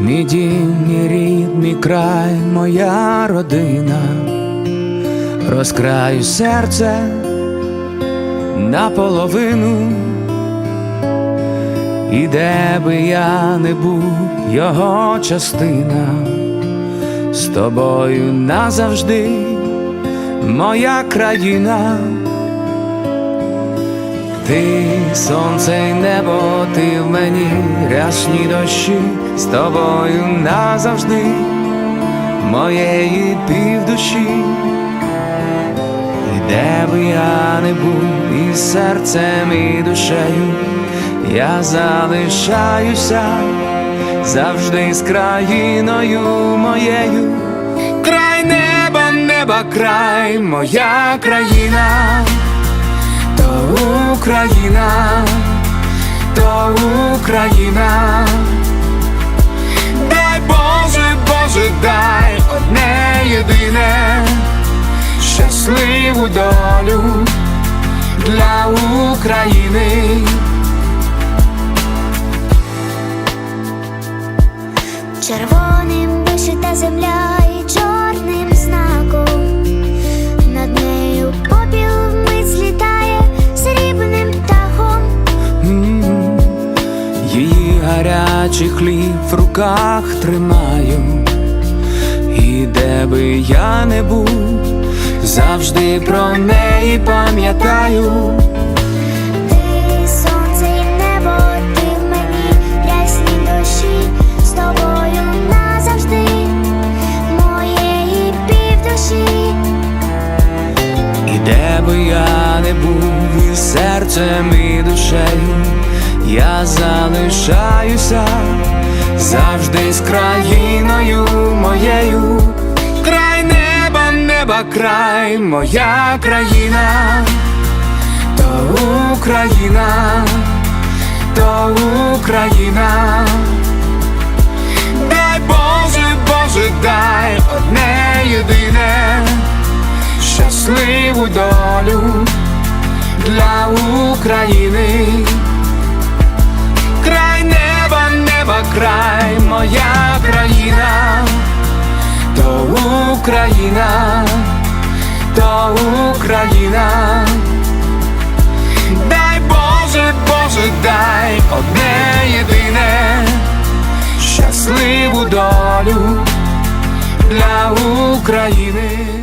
Мій дім, мій рід, мій край, моя родина, розкраю серце наполовину, і де би я не був, його частина, з тобою назавжди, моя країна. Ти сонце й небо, ти в мені рясні дощі з тобою назавжди, моєї півдуші, і де би я не був, і серцем, і душею я залишаюся завжди з країною моєю, край неба, неба, край, моя країна Україна, то Україна, дай Боже, Боже, дай одне єдине, щасливу долю для України. Червоним вишита земля гарячий хліб в руках тримаю, і де би я не був, завжди про неї пам'ятаю. Де би я не був, і серцем, і душею, залишаюся завжди з країною моєю, край неба, неба, край, моя країна, то Україна, то Україна. Дай Боже, Боже, дай одне єдине щасливу долю для України. Неба, край, моя країна, то Україна, то Україна. Дай Боже, Боже, дай одне єдине щасливу долю для України.